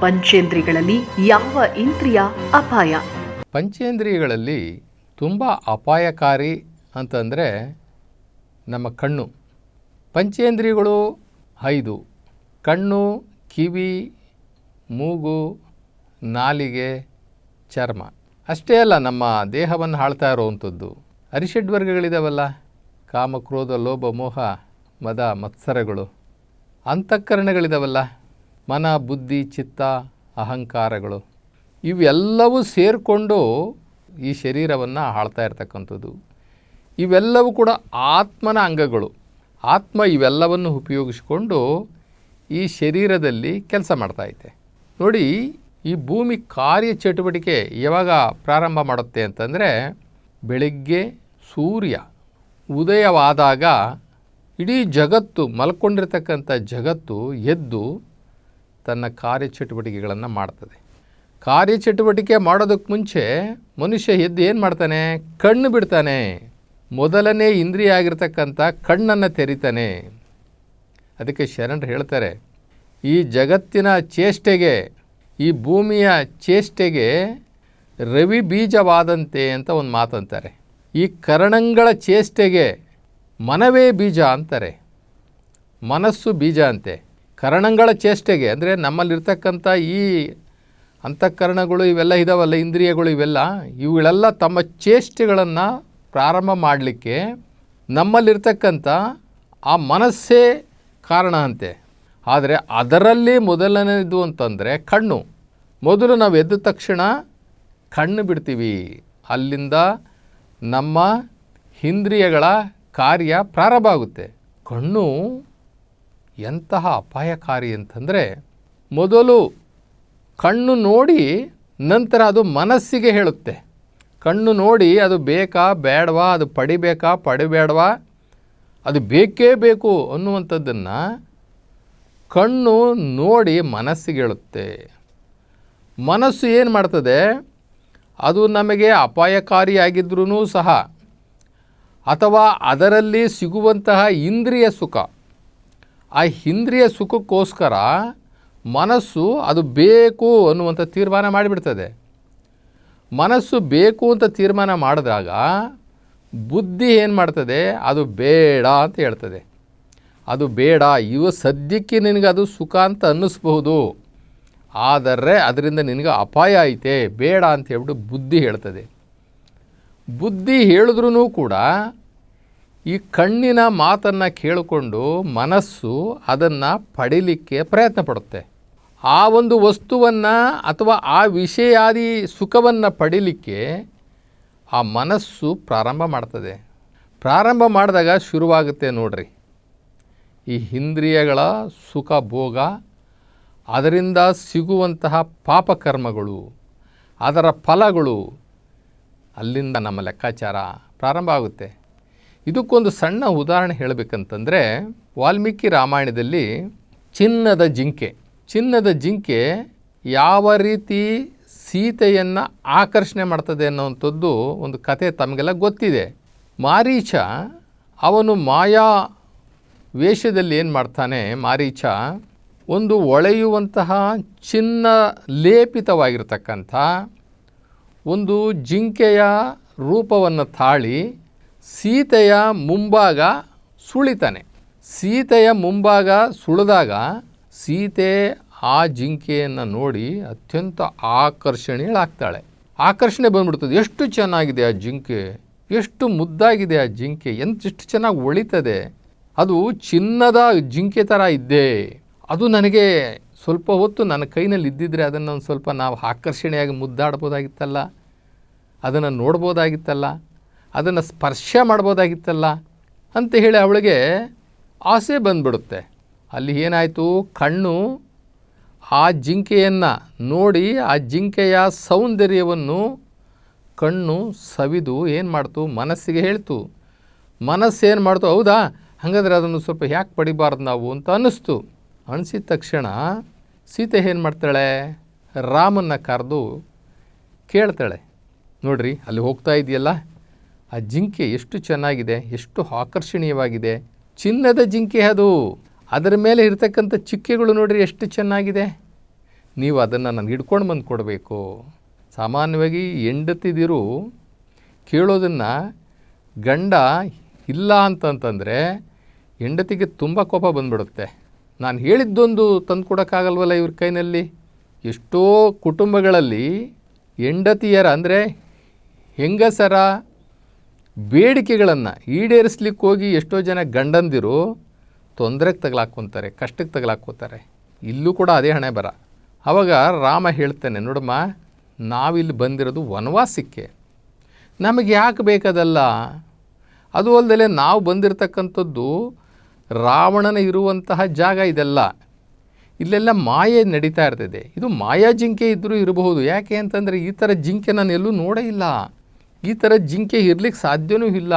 ಪಂಚೇಂದ್ರಿಗಳಲ್ಲಿ ಯಾವ ಇಂದ್ರಿಯ ಅಪಾಯ? ಪಂಚೇಂದ್ರಿಯಗಳಲ್ಲಿ ತುಂಬ ಅಪಾಯಕಾರಿ ಅಂತಂದರೆ ನಮ್ಮ ಕಣ್ಣು. ಪಂಚೇಂದ್ರಿಯಗಳು ಐದು. ಕಣ್ಣು, ಕಿವಿ, ಮೂಗು, ನಾಲಿಗೆ, ಚರ್ಮ. ಅಷ್ಟೇ ಅಲ್ಲ, ನಮ್ಮ ದೇಹವನ್ನು ಹಾಳ್ತಾ ಇರುವಂಥದ್ದು. ಅರಿಷಡ್ವರ್ಗಗಳಿದಾವಲ್ಲ, ಕಾಮ, ಕ್ರೋಧ, ಲೋಭ, ಮೋಹ, ಮದ, ಮತ್ಸರಗಳು. ಅಂತಃಕರಣಗಳಿದಾವಲ್ಲ ಮನ, ಬುದ್ಧಿ, ಚಿತ್ತ, ಅಹಂಕಾರಗಳು ಇವೆಲ್ಲವೂ ಸೇರಿಕೊಂಡು ಈ ಶರೀರವನ್ನು ಆಳ್ತಾ ಇರ್ತಕ್ಕಂಥದ್ದು. ಇವೆಲ್ಲವೂ ಕೂಡ ಆತ್ಮನ ಅಂಗಗಳು. ಆತ್ಮ ಇವೆಲ್ಲವನ್ನು ಉಪಯೋಗಿಸಿಕೊಂಡು ಈ ಶರೀರದಲ್ಲಿ ಕೆಲಸ ಮಾಡ್ತಾಯಿದೆ ನೋಡಿ, ಈ ಭೂಮಿ ಕಾರ್ಯ ಚಟುವಟಿಕೆ ಯಾವಾಗ ಪ್ರಾರಂಭ ಮಾಡುತ್ತೆ ಅಂತಂದರೆ, ಬೆಳಗ್ಗೆ ಸೂರ್ಯ ಉದಯವಾದಾಗ ಇಡೀ ಜಗತ್ತು ಮಲ್ಕೊಂಡಿರ್ತಕ್ಕಂಥ ಜಗತ್ತು ಎದ್ದು ತನ್ನ ಕಾರ್ಯಚಟುವಟಿಕೆಗಳನ್ನು ಮಾಡ್ತದೆ. ಕಾರ್ಯಚಟುವಟಿಕೆ ಮಾಡೋದಕ್ಕೆ ಮುಂಚೆ ಮನುಷ್ಯ ಎದ್ದು ಏನು ಮಾಡ್ತಾನೆ? ಕಣ್ಣು ಬಿಡ್ತಾನೆ. ಮೊದಲನೇ ಇಂದ್ರಿಯ ಆಗಿರ್ತಕ್ಕಂಥ ಕಣ್ಣನ್ನು ತೆರಿತಾನೆ. ಅದಕ್ಕೆ ಶರಣರು ಹೇಳ್ತಾರೆ, ಈ ಜಗತ್ತಿನ ಚೇಷ್ಟೆಗೆ, ಈ ಭೂಮಿಯ ಚೇಷ್ಟೆಗೆ ರವಿ ಬೀಜವಾದಂತೆ ಅಂತ ಒಂದು ಮಾತಂತಾರೆ ಈ ಕರಣಗಳ ಚೇಷ್ಟೆಗೆ ಮನವೇ ಬೀಜ ಅಂತಾರೆ. ಮನಸ್ಸು ಬೀಜ ಅಂತೆ. ಕರಣಗಳ ಚೇಷ್ಟೆಗೆ, ಅಂದರೆ ನಮ್ಮಲ್ಲಿರ್ತಕ್ಕಂಥ ಈ ಅಂತಃಕರಣಗಳು ಇವೆಲ್ಲ ಇದಾವಲ್ಲ, ಇಂದ್ರಿಯಗಳು ಇವೆಲ್ಲ, ಇವುಗಳೆಲ್ಲ ತಮ್ಮ ಚೇಷ್ಟೆಗಳನ್ನು ಪ್ರಾರಂಭ ಮಾಡಲಿಕ್ಕೆ ನಮ್ಮಲ್ಲಿರ್ತಕ್ಕಂಥ ಆ ಮನಸ್ಸೇ ಕಾರಣ ಅಂತೆ. ಆದರೆ ಅದರಲ್ಲಿ ಮೊದಲನೇದು ಅಂತಂದರೆ ಕಣ್ಣು. ಮೊದಲು ನಾವು ಎದ್ದ ತಕ್ಷಣ ಕಣ್ಣು ಬಿಡ್ತೀವಿ. ಅಲ್ಲಿಂದ ನಮ್ಮ ಇಂದ್ರಿಯಗಳ ಕಾರ್ಯ ಪ್ರಾರಂಭ ಆಗುತ್ತೆ. ಕಣ್ಣು ಎಂತಹ ಅಪಾಯಕಾರಿ ಅಂತಂದರೆ ಮೊದಲು ಕಣ್ಣು ನೋಡಿ ನಂತರ ಅದು ಮನಸ್ಸಿಗೆ ಹೇಳುತ್ತೆ. ಕಣ್ಣು ನೋಡಿ ಅದು ಬೇಕಾ, ಬೇಡವಾ, ಅದು ಪಡಿಬೇಕಾ, ಪಡಿಬೇಡವಾ, ಅದು ಬೇಕೇ ಬೇಕು ಅನ್ನುವಂಥದ್ದನ್ನು ಕಣ್ಣು ನೋಡಿ ಮನಸ್ಸಿಗೆ ಹೇಳುತ್ತೆ. ಮನಸ್ಸು ಏನು ಮಾಡ್ತದೆ? ಅದು ನಮಗೆ ಅಪಾಯಕಾರಿಯಾಗಿದ್ರೂ ಸಹ ಅಥವಾ ಅದರಲ್ಲಿ ಸಿಗುವಂತಹ ಇಂದ್ರಿಯ ಸುಖ. ಆ ಇಂದ್ರಿಯ ಸುಖಕ್ಕೋಸ್ಕರ ಮನಸ್ಸು ಅದು ಬೇಕು ಅನ್ನುವಂಥ ತೀರ್ಮಾನ ಮಾಡಿಬಿಡ್ತದೆ. ಮನಸ್ಸು ಬೇಕು ಅಂತ ತೀರ್ಮಾನ ಮಾಡಿದಾಗ ಬುದ್ಧಿ ಏನು ಮಾಡ್ತದೆ? ಅದು ಬೇಡ ಅಂತ ಹೇಳ್ತದೆ. ಅದು ಬೇಡ, ಇವ ಸದ್ಯಕ್ಕೆ ನಿನಗೆ ಅದು ಸುಖ ಅಂತ ಅನ್ನಿಸ್ಬಹುದು. ಆದರೆ ಅದರಿಂದ ನಿನಗೆ ಅಪಾಯ ಐತೆ, ಬೇಡ ಅಂತ ಹೇಳ್ಬಿಟ್ಟು ಬುದ್ಧಿ ಹೇಳ್ತದೆ. ಬುದ್ಧಿ ಹೇಳಿದ್ರೂ ಕೂಡ ಈ ಕಣ್ಣಿನ ಮಾತನ್ನು ಕೇಳಿಕೊಂಡು ಮನಸ್ಸು ಅದನ್ನು ಪಡೀಲಿಕ್ಕೆ ಪ್ರಯತ್ನ ಪಡುತ್ತೆ. ಆ ಒಂದು ವಸ್ತುವನ್ನು ಅಥವಾ ಆ ವಿಷಯಾದಿ ಸುಖವನ್ನು ಪಡೀಲಿಕ್ಕೆ ಆ ಮನಸ್ಸು ಪ್ರಾರಂಭ ಮಾಡ್ತದೆ. ಪ್ರಾರಂಭ ಮಾಡಿದಾಗ ಶುರುವಾಗುತ್ತೆ ನೋಡ್ರಿ. ಈ ಇಂದ್ರಿಯಗಳ ಸುಖ ಭೋಗ, ಅದರಿಂದ ಸಿಗುವಂತಹ ಪಾಪಕರ್ಮಗಳು ಅದರ ಫಲಗಳು ಅಲ್ಲಿಂದ ನಮ್ಮ ಲೆಕ್ಕಾಚಾರ ಪ್ರಾರಂಭ ಆಗುತ್ತೆ. ಇದಕ್ಕೊಂದು ಸಣ್ಣ ಉದಾಹರಣೆ ಹೇಳಬೇಕಂತಂದರೆ ವಾಲ್ಮೀಕಿ ರಾಮಾಯಣದಲ್ಲಿ ಚಿನ್ನದ ಜಿಂಕೆ ಚಿನ್ನದ ಜಿಂಕೆ ಯಾವ ರೀತಿ ಸೀತೆಯನ್ನು ಆಕರ್ಷಣೆ ಮಾಡ್ತದೆ ಅನ್ನೋವಂಥದ್ದು ಒಂದು ಕತೆ ತಮಗೆಲ್ಲ ಗೊತ್ತಿದೆ. ಮಾರೀಚ ಅವನು ಮಾಯಾ ವೇಷದಲ್ಲಿ ಏನು ಮಾಡ್ತಾನೆ? ಮಾರೀಚ ಒಂದು ಒಳೆಯುವಂತಹ ಚಿನ್ನ ಲೇಪಿತವಾಗಿರ್ತಕ್ಕಂಥ ಒಂದು ಜಿಂಕೆಯ ರೂಪವನ್ನು ತಾಳಿ ಸೀತೆಯ ಮುಂಭಾಗ ಸುಳಿತಾನೆ. ಸೀತೆಯ ಮುಂಭಾಗ ಸುಳಿದಾಗ ಸೀತೆ ಆ ಜಿಂಕೆಯನ್ನು ನೋಡಿ ಅತ್ಯಂತ ಆಕರ್ಷಣೀಯಳಾಗ್ತಾಳೆ. ಆಕರ್ಷಣೆ ಬಂದ್ಬಿಡ್ತದೆ. ಎಷ್ಟು ಚೆನ್ನಾಗಿದೆ ಆ ಜಿಂಕೆ? ಎಷ್ಟು ಮುದ್ದಾಗಿದೆ ಆ ಜಿಂಕೆ? ಎಂತ ಎಷ್ಟು ಚೆನ್ನಾಗಿ ಒಳಿತದೆ? ಅದು ಚಿನ್ನದ ಜಿಂಕೆ ಥರ ಇದ್ದೆ. ಅದು ನನಗೆ ಸ್ವಲ್ಪ ಹೊತ್ತು ನನ್ನ ಕೈನಲ್ಲಿ ಇದ್ದಿದ್ದರೆ ಅದನ್ನು ಒಂದು ಸ್ವಲ್ಪ ನಾವು ಆಕರ್ಷಣೆಯಾಗಿ ಮುದ್ದಾಡ್ಬೋದಾಗಿತ್ತಲ್ಲ? ಅದನ್ನು ನೋಡ್ಬೋದಾಗಿತ್ತಲ್ಲ? ಅದನ್ನು ಸ್ಪರ್ಶ ಮಾಡ್ಬೋದಾಗಿತ್ತಲ್ಲ ಅಂತ ಹೇಳಿ ಅವಳಿಗೆ ಆಸೆ ಬಂದ್ಬಿಡುತ್ತೆ. ಅಲ್ಲಿ ಏನಾಯಿತು? ಕಣ್ಣು ಆ ಜಿಂಕೆಯನ್ನು ನೋಡಿ ಆ ಜಿಂಕೆಯ ಸೌಂದರ್ಯವನ್ನು ಕಣ್ಣು ಸವಿದು ಏನು ಮಾಡ್ತು? ಮನಸ್ಸಿಗೆ ಹೇಳ್ತು. ಮನಸ್ಸು ಏನು ಮಾಡ್ತು? ಹೌದಾ? ಹಾಗಾದರೆ ಅದನ್ನು ಸ್ವಲ್ಪ ಯಾಕೆ ಪಡಿಬಾರ್ದು ನಾವು ಅಂತ ಅನ್ನಿಸ್ತು. ಅನಿಸಿದ ತಕ್ಷಣ ಸೀತೆ ಏನು ಮಾಡ್ತಾಳೆ? ರಾಮನ್ನ ಕರೆದು ಕೇಳ್ತಾಳೆ. ನೋಡ್ರಿ, ಅಲ್ಲಿ ಹೋಗ್ತಾ ಇದೆಯಲ್ಲ? ಆ ಜಿಂಕೆ ಎಷ್ಟು ಚೆನ್ನಾಗಿದೆ, ಎಷ್ಟು ಆಕರ್ಷಣೀಯವಾಗಿದೆ. ಚಿನ್ನದ ಜಿಂಕೆ ಅದು. ಅದರ ಮೇಲೆ ಇರತಕ್ಕಂಥ ಚಿಕ್ಕೆಗಳು ನೋಡಿರಿ ಎಷ್ಟು ಚೆನ್ನಾಗಿದೆ. ನೀವು ಅದನ್ನು ನನಗೆ ಹಿಡ್ಕೊಂಡು ಬಂದು ಕೊಡಬೇಕು. ಸಾಮಾನ್ಯವಾಗಿ ಹೆಂಡತಿದಿರು ಕೇಳೋದನ್ನು ಗಂಡ ಇಲ್ಲ ಅಂತಂತಂದರೆ ಹೆಂಡತಿಗೆ ತುಂಬ ಕೋಪ ಬಂದ್ಬಿಡುತ್ತೆ. ನಾನು ಹೇಳಿದ್ದೊಂದು ತಂದು ಕೊಡೋಕ್ಕಾಗಲ್ವಲ್ಲ ಇವ್ರ ಕೈನಲ್ಲಿ? ಎಷ್ಟೋ ಕುಟುಂಬಗಳಲ್ಲಿ ಹೆಂಡತಿಯರ ಅಂದರೆ ಹೆಂಗಸರ ಬೇಡಿಕೆಗಳನ್ನು ಈಡೇರಿಸ್ಲಿಕ್ಕೆ ಹೋಗಿ ಎಷ್ಟೋ ಜನ ಗಂಡಂದಿರು ತೊಂದರೆಗೆ ತಗಲಾಕ್ಕೊತಾರೆ ಕಷ್ಟಕ್ಕೆ ತಗಲಾಕ್ಕೋತಾರೆ ಇಲ್ಲೂ ಕೂಡ ಅದೇ ಹಣೆ ಬರ. ಆವಾಗ ರಾಮ ಹೇಳ್ತಾನೆ, ನೋಡಮ್ಮ, ನಾವಿಲ್ಲಿ ಬಂದಿರೋದು ವನವಾಸಕ್ಕೆ. ನಮಗೆ ಯಾಕೆ ಬೇಕದಲ್ಲ? ಅದು ಅಲ್ಲದೆ ನಾವು ಬಂದಿರತಕ್ಕಂಥದ್ದು ರಾವಣನ ಇರುವಂತಹ ಜಾಗ ಇದೆಲ್ಲ. ಇಲ್ಲೆಲ್ಲ ಮಾಯೆ ನಡೀತಾ ಇರ್ತದೆ. ಇದು ಮಾಯಾ ಜಿಂಕೆ ಇದ್ದರೂ ಇರಬಹುದು. ಯಾಕೆ ಅಂತಂದರೆ ಈ ಥರ ಜಿಂಕೆ ನಾನು ಎಲ್ಲೂ ನೋಡೇ ಇಲ್ಲ. ಈ ಥರ ಜಿಂಕೆ ಇರ್ಲಿಕ್ಕೆ ಸಾಧ್ಯವೂ ಇಲ್ಲ.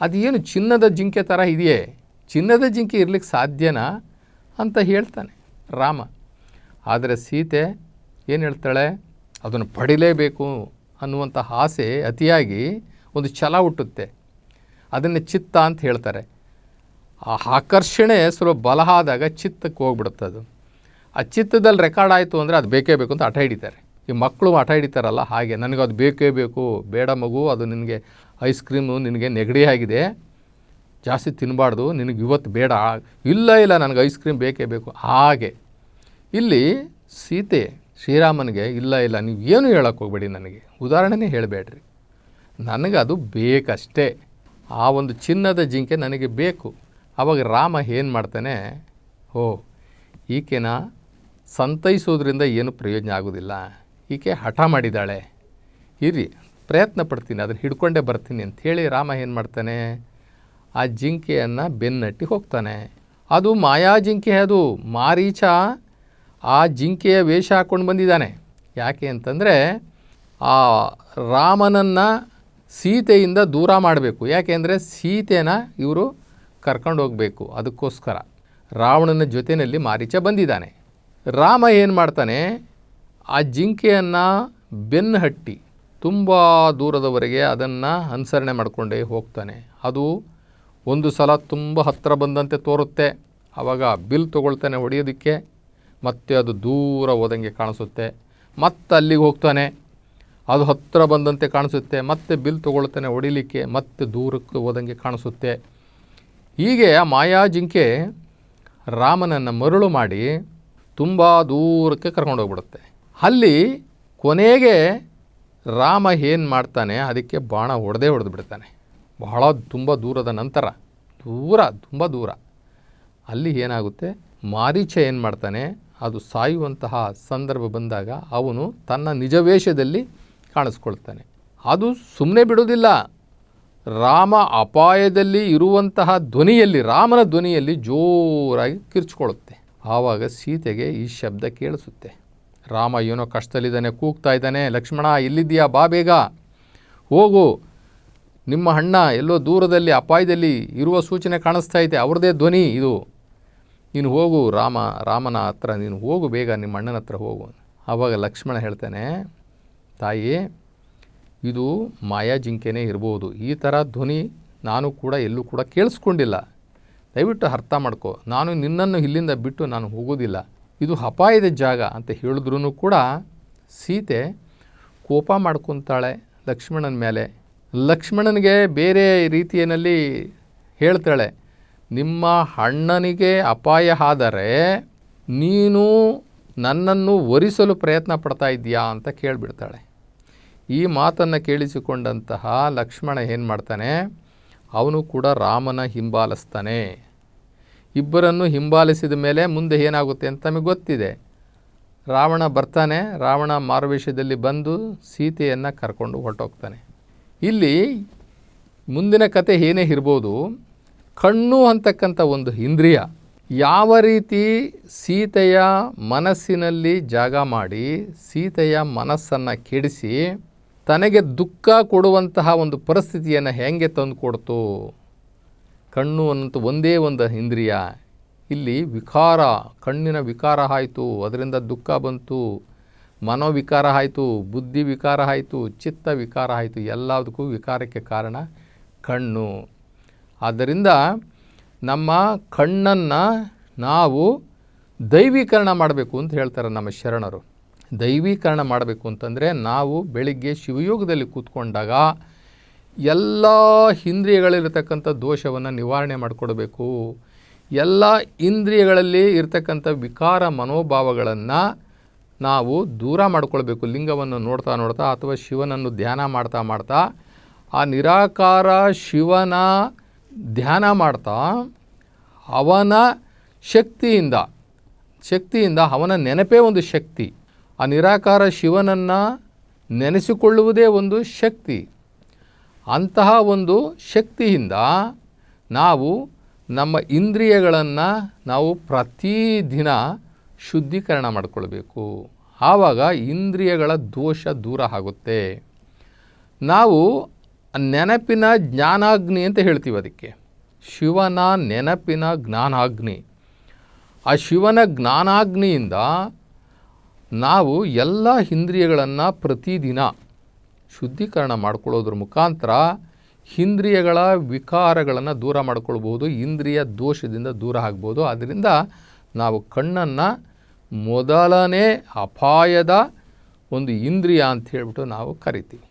ಅದೇನು ಚಿನ್ನದ ಜಿಂಕೆ ಥರ ಇದೆಯೇ? ಚಿನ್ನದ ಜಿಂಕೆ ಇರ್ಲಿಕ್ಕೆ ಸಾಧ್ಯನಾ? ಅಂತ ಹೇಳ್ತಾನೆ ರಾಮ. ಆದರೆ ಸೀತೆ ಏನು ಹೇಳ್ತಾಳೆ? ಅದನ್ನು ಪಡಿಲೇಬೇಕು ಅನ್ನುವಂಥ ಆಸೆ ಅತಿಯಾಗಿ ಒಂದು ಛಲ ಹುಟ್ಟುತ್ತೆ. ಅದನ್ನು ಚಿತ್ತ ಅಂತ ಹೇಳ್ತಾರೆ. ಆ ಆಕರ್ಷಣೆ ಸ್ವಲ್ಪ ಬಲ ಆದಾಗ ಚಿತ್ತಕ್ಕೆ ಹೋಗ್ಬಿಡುತ್ತೆ ಅದು. ಆ ಚಿತ್ತದಲ್ಲಿ ರೆಕಾರ್ಡ್ ಆಯಿತು ಅಂದರೆ ಅದು ಬೇಕೇ ಬೇಕು ಅಂತ ಹಠ ಹಿಡಿತಾರೆ. ಈ ಮಕ್ಕಳು ಆಟ ಹಿಡಿತಾರಲ್ಲ, ಹಾಗೆ ನನಗೆ ಅದು ಬೇಕೇ ಬೇಕು, ಬೇಡ ಮಗು, ಅದು ನಿನಗೆ ಐಸ್ ಕ್ರೀಮು ನಿನಗೆ ನೆಗಡಿ ಆಗಿದೆ, ಜಾಸ್ತಿ ತಿನ್ನಬಾರ್ದು ನಿನಗೆ ಇವತ್ತು ಬೇಡ, ಇಲ್ಲ ಇಲ್ಲ, ನನಗೆ ಐಸ್ ಕ್ರೀಮ್ ಬೇಕೇ ಬೇಕು, ಹಾಗೆ. ಇಲ್ಲಿ ಸೀತೆ ಶ್ರೀರಾಮನಿಗೆ, ಇಲ್ಲ ಇಲ್ಲ, ನೀವು ಏನು ಹೇಳಕ್ಕೆ ಹೋಗ್ಬೇಡಿ ನನಗೆ, ಉದಾಹರಣೆನೇ ಹೇಳಬೇಡ್ರಿ. ಅದು ಬೇಕಷ್ಟೇ. ಆ ಒಂದು ಚಿನ್ನದ ಜಿಂಕೆ ನನಗೆ ಬೇಕು. ಆವಾಗ ರಾಮ ಏನು ಮಾಡ್ತಾನೆ, ಓ, ಈಕೆನ ಸಂತೈಸೋದ್ರಿಂದ ಏನು ಪ್ರಯೋಜನ ಆಗೋದಿಲ್ಲ. ಈಕೆ ಹಠ ಮಾಡಿದ್ದಾಳೆ. ಇರಿ ಪ್ರಯತ್ನ ಪಡ್ತೀನಿ ಅದನ್ನು ಹಿಡ್ಕೊಂಡೇ ಬರ್ತೀನಿ ಅಂಥೇಳಿ ರಾಮ ಏನು ಮಾಡ್ತಾನೆ? ಆ ಜಿಂಕೆಯನ್ನು ಬೆನ್ನಟ್ಟಿ ಹೋಗ್ತಾನೆ. ಅದು ಮಾಯಾ ಜಿಂಕೆ ಅದು, ಮಾರೀಚ ಆ ಜಿಂಕೆಯ ವೇಷ ಹಾಕ್ಕೊಂಡು ಬಂದಿದ್ದಾನೆ. ಯಾಕೆ ಅಂತಂದರೆ ಆ ರಾಮನನ್ನು ಸೀತೆಯಿಂದ ದೂರ ಮಾಡಬೇಕು. ಯಾಕೆಂದರೆ ಸೀತೆನ ಇವರು ಕರ್ಕೊಂಡು ಹೋಗಬೇಕು ಅದಕ್ಕೋಸ್ಕರ. ರಾವಣನ ಜೊತೆಯಲ್ಲಿ ಮಾರೀಚ ಬಂದಿದ್ದಾನೆ. ರಾಮ ಏನು ಮಾಡ್ತಾನೆ? ಆ ಜಿಂಕೆಯನ್ನು ಬೆನ್ನು ಹಟ್ಟಿ ತುಂಬ ದೂರದವರೆಗೆ ಅದನ್ನು ಅನುಸರಣೆ ಮಾಡಿಕೊಂಡೇ ಹೋಗ್ತಾನೆ. ಅದು ಒಂದು ಸಲ ತುಂಬ ಹತ್ತಿರ ಬಂದಂತೆ ತೋರುತ್ತೆ. ಆವಾಗ ಬಿಲ್ ತೊಗೊಳ್ತಾನೆ ಹೊಡೆಯೋದಕ್ಕೆ. ಮತ್ತೆ ಅದು ದೂರ ಹೋದಂಗೆ ಕಾಣಿಸುತ್ತೆ. ಮತ್ತೆ ಅಲ್ಲಿಗೆ ಹೋಗ್ತಾನೆ. ಅದು ಹತ್ತಿರ ಬಂದಂತೆ ಕಾಣಿಸುತ್ತೆ. ಮತ್ತೆ ಬಿಲ್ ತೊಗೊಳ್ತಾನೆ ಹೊಡಿಲಿಕ್ಕೆ ಮತ್ತೆ ದೂರಕ್ಕೆ ಹೋದಂಗೆ ಕಾಣಿಸುತ್ತೆ. ಹೀಗೆ ಆ ಮಾಯಾ ಜಿಂಕೆ ರಾಮನನ್ನು ಮರಳು ಮಾಡಿ ತುಂಬ ದೂರಕ್ಕೆ ಕರ್ಕೊಂಡು ಹೋಗ್ಬಿಡುತ್ತೆ ಅಲ್ಲಿ ಕೊನೆಗೆ ರಾಮ ಏನು ಮಾಡ್ತಾನೆ? ಅದಕ್ಕೆ ಬಾಣ ಹೊಡೆದೇ ಹೊಡೆದು ಬಿಡ್ತಾನೆ. ಬಹಳ ತುಂಬ ದೂರದ ನಂತರ, ದೂರ, ತುಂಬ ದೂರ, ಅಲ್ಲಿ ಏನಾಗುತ್ತೆ? ಮಾರೀಚ ಏನು ಮಾಡ್ತಾನೆ? ಅದು ಸಾಯುವಂತಹ ಸಂದರ್ಭ ಬಂದಾಗ ಅವನು ತನ್ನ ನಿಜ ವೇಷದಲ್ಲಿ ಕಾಣಿಸ್ಕೊಳ್ತಾನೆ. ಅದು ಸುಮ್ಮನೆ ಬಿಡೋದಿಲ್ಲ ರಾಮ ಅಪಾಯದಲ್ಲಿ ಇರುವಂತಹ ಧ್ವನಿಯಲ್ಲಿ, ರಾಮನ ಧ್ವನಿಯಲ್ಲಿ ಜೋರಾಗಿ ಕಿರ್ಚ್ಕೊಳ್ಳುತ್ತೆ. ಆವಾಗ ಸೀತೆಗೆ ಈ ಶಬ್ದ ಕೇಳಿಸುತ್ತೆ. ರಾಮ ಏನೋ ಕಷ್ಟದಲ್ಲಿದ್ದಾನೆ, ಕೂಗ್ತಾ ಇದ್ದಾನೆ. ಲಕ್ಷ್ಮಣ, ಎಲ್ಲಿದ್ದೀಯಾ ಬಾ ಬೇಗ. ಹೋಗು. ನಿಮ್ಮ ಅಣ್ಣ ಎಲ್ಲೋ ದೂರದಲ್ಲಿ, ಅಪಾಯದಲ್ಲಿ ಇರುವ ಸೂಚನೆ ಕಾಣಿಸ್ತಾ ಇದೆ. ಅವ್ರದ್ದೇ ಧ್ವನಿ ಇದು. ನೀನು ಹೋಗು, ರಾಮ, ರಾಮನ ಹತ್ರ. ನೀನು ಹೋಗು ಬೇಗ, ನಿಮ್ಮ ಅಣ್ಣನ ಹತ್ರ ಹೋಗು. ಆವಾಗ ಲಕ್ಷ್ಮಣ ಹೇಳ್ತಾನೆ, ತಾಯಿ, ಇದು ಮಾಯಾ ಜಿಂಕೆನೇ ಇರ್ಬೋದು. ಈ ಥರ ಧ್ವನಿ ನಾನು ಕೂಡ ಎಲ್ಲೂ ಕೂಡ ಕೇಳಿಸ್ಕೊಂಡಿಲ್ಲ. ದಯವಿಟ್ಟು ಅರ್ಥ ಮಾಡ್ಕೋ. ನಾನು ನಿನ್ನನ್ನು ಇಲ್ಲಿಂದ ಬಿಟ್ಟು ನಾನು ಹೋಗೋದಿಲ್ಲ ಇದು ಅಪಾಯದ ಜಾಗ ಅಂತ ಹೇಳಿದ್ರೂ ಕೂಡ ಸೀತೆ ಕೋಪ ಮಾಡ್ಕೊತಾಳೆ ಲಕ್ಷ್ಮಣನ ಮೇಲೆ. ಲಕ್ಷ್ಮಣನಿಗೆ ಬೇರೆ ರೀತಿಯಲ್ಲಿ ಹೇಳ್ತಾಳೆ, ನಿಮ್ಮ ಅಣ್ಣನಿಗೆ ಅಪಾಯ ಆದರೆ ನೀನು ನನ್ನನ್ನು ಒರಿಸಲು ಪ್ರಯತ್ನ ಪಡ್ತಾ ಇದ್ದೀಯಾ? ಅಂತ ಕೇಳಿಬಿಡ್ತಾಳೆ. ಈ ಮಾತನ್ನು ಕೇಳಿಸಿಕೊಂಡಂತಹ ಲಕ್ಷ್ಮಣ ಏನು ಮಾಡ್ತಾನೆ, ಅವನು ಕೂಡ ರಾಮನ ಹಿಂಬಾಲಿಸ್ತಾನೆ. ಇಬ್ಬರನ್ನು ಹಿಂಬಾಲಿಸಿದ ಮೇಲೆ ಮುಂದೆ ಏನಾಗುತ್ತೆ ಅಂತ ನಮಗೆ ಗೊತ್ತಿದೆ. ರಾವಣ ಬರ್ತಾನೆ, ರಾವಣ ಮಾರುವೇಷದಲ್ಲಿ ಬಂದು ಸೀತೆಯನ್ನು ಕರ್ಕೊಂಡು ಹೊರಟೋಗ್ತಾನೆ. ಇಲ್ಲಿ ಮುಂದಿನ ಕತೆ ಏನೇ ಇರ್ಬೋದು, ಕಣ್ಣು ಅಂತಕ್ಕಂಥ ಒಂದು ಇಂದ್ರಿಯ ಯಾವ ರೀತಿ ಸೀತೆಯ ಮನಸ್ಸಿನಲ್ಲಿ ಜಾಗ ಮಾಡಿ ಸೀತೆಯ ಮನಸ್ಸನ್ನು ಕೆಡಿಸಿ ತನಗೆ ದುಃಖ ಕೊಡುವಂತಹ ಒಂದು ಪರಿಸ್ಥಿತಿಯನ್ನು ಹೇಗೆ ತಂದು ಕೊಡ್ತು ಕಣ್ಣು ಅನ್ನೋಂಥ ಒಂದೇ ಒಂದು ಇಂದ್ರಿಯ. ಇಲ್ಲಿ ವಿಕಾರ, ಕಣ್ಣಿನ ವಿಕಾರ ಆಯಿತು, ಅದರಿಂದ ದುಃಖ ಬಂತು, ಮನೋವಿಕಾರ ಆಯಿತು, ಬುದ್ಧಿ ವಿಕಾರ ಆಯಿತು, ಚಿತ್ತ ವಿಕಾರ ಆಯಿತು, ಎಲ್ಲದಕ್ಕೂ ವಿಕಾರಕ್ಕೆ ಕಾರಣ ಕಣ್ಣು. ಆದ್ದರಿಂದ ನಮ್ಮ ಕಣ್ಣನ್ನು ನಾವು ದೈವೀಕರಣ ಮಾಡಬೇಕು ಅಂತ ಹೇಳ್ತಾರೆ ನಮ್ಮ ಶರಣರು. ದೈವೀಕರಣ ಮಾಡಬೇಕು ಅಂತಂದರೆ ನಾವು ಬೆಳಿಗ್ಗೆ ಶಿವಯೋಗದಲ್ಲಿ ಕೂತ್ಕೊಂಡಾಗ ಎಲ್ಲ ಇಂದ್ರಿಯಗಳಲ್ಲಿರ್ತಕ್ಕಂಥ ದೋಷವನ್ನು ನಿವಾರಣೆ ಮಾಡಿಕೊಡ್ಬೇಕು. ಎಲ್ಲ ಇಂದ್ರಿಯಗಳಲ್ಲಿ ಇರತಕ್ಕಂಥ ವಿಕಾರ ಮನೋಭಾವಗಳನ್ನು ನಾವು ದೂರ ಮಾಡಿಕೊಳ್ಬೇಕು. ಲಿಂಗವನ್ನು ನೋಡ್ತಾ ನೋಡ್ತಾ ಅಥವಾ ಶಿವನನ್ನು ಧ್ಯಾನ ಮಾಡ್ತಾ ಮಾಡ್ತಾ ಆ ನಿರಾಕಾರ ಶಿವನ ಧ್ಯಾನ ಮಾಡ್ತಾ ಅವನ ಶಕ್ತಿಯಿಂದ ಶಕ್ತಿಯಿಂದ ಅವನ ನೆನಪೇ ಒಂದು ಶಕ್ತಿ. ಆ ನಿರಾಕಾರ ಶಿವನನ್ನು ನೆನೆಸಿಕೊಳ್ಳುವುದೇ ಒಂದು ಶಕ್ತಿ. ಅಂತಹ ಒಂದು ಶಕ್ತಿಯಿಂದ ನಾವು ನಮ್ಮ ಇಂದ್ರಿಯಗಳನ್ನು ನಾವು ಪ್ರತಿದಿನ ಶುದ್ಧೀಕರಣ ಮಾಡಿಕೊಳ್ಬೇಕು. ಆವಾಗ ಇಂದ್ರಿಯಗಳ ದೋಷ ದೂರ ಆಗುತ್ತೆ. ನಾವು ನೆನಪಿನ ಜ್ಞಾನಾಗ್ನಿ ಅಂತ ಹೇಳ್ತೀವಿ ಅದಕ್ಕೆ. ಶಿವನ ನೆನಪಿನ ಜ್ಞಾನಾಗ್ನಿ. ಆ ಶಿವನ ಜ್ಞಾನಾಗ್ನಿಯಿಂದ ನಾವು ಎಲ್ಲ ಇಂದ್ರಿಯಗಳನ್ನು ಪ್ರತಿದಿನ ಶುದ್ಧೀಕರಣ ಮಾಡ್ಕೊಳ್ಳೋದ್ರ ಮುಖಾಂತರ ಇಂದ್ರಿಯಗಳ ವಿಕಾರಗಳನ್ನು ದೂರ ಮಾಡ್ಕೊಳ್ಬೋದು ಇಂದ್ರಿಯ ದೋಷದಿಂದ ದೂರ ಆಗ್ಬೋದು. ಆದ್ದರಿಂದ ನಾವು ಕಣ್ಣನ್ನು ಮೊದಲನೇ ಅಪಾಯದ ಒಂದು ಇಂದ್ರಿಯ ಅಂತ ಹೇಳ್ಬಿಟ್ಟು ನಾವು ಕರಿತೀವಿ.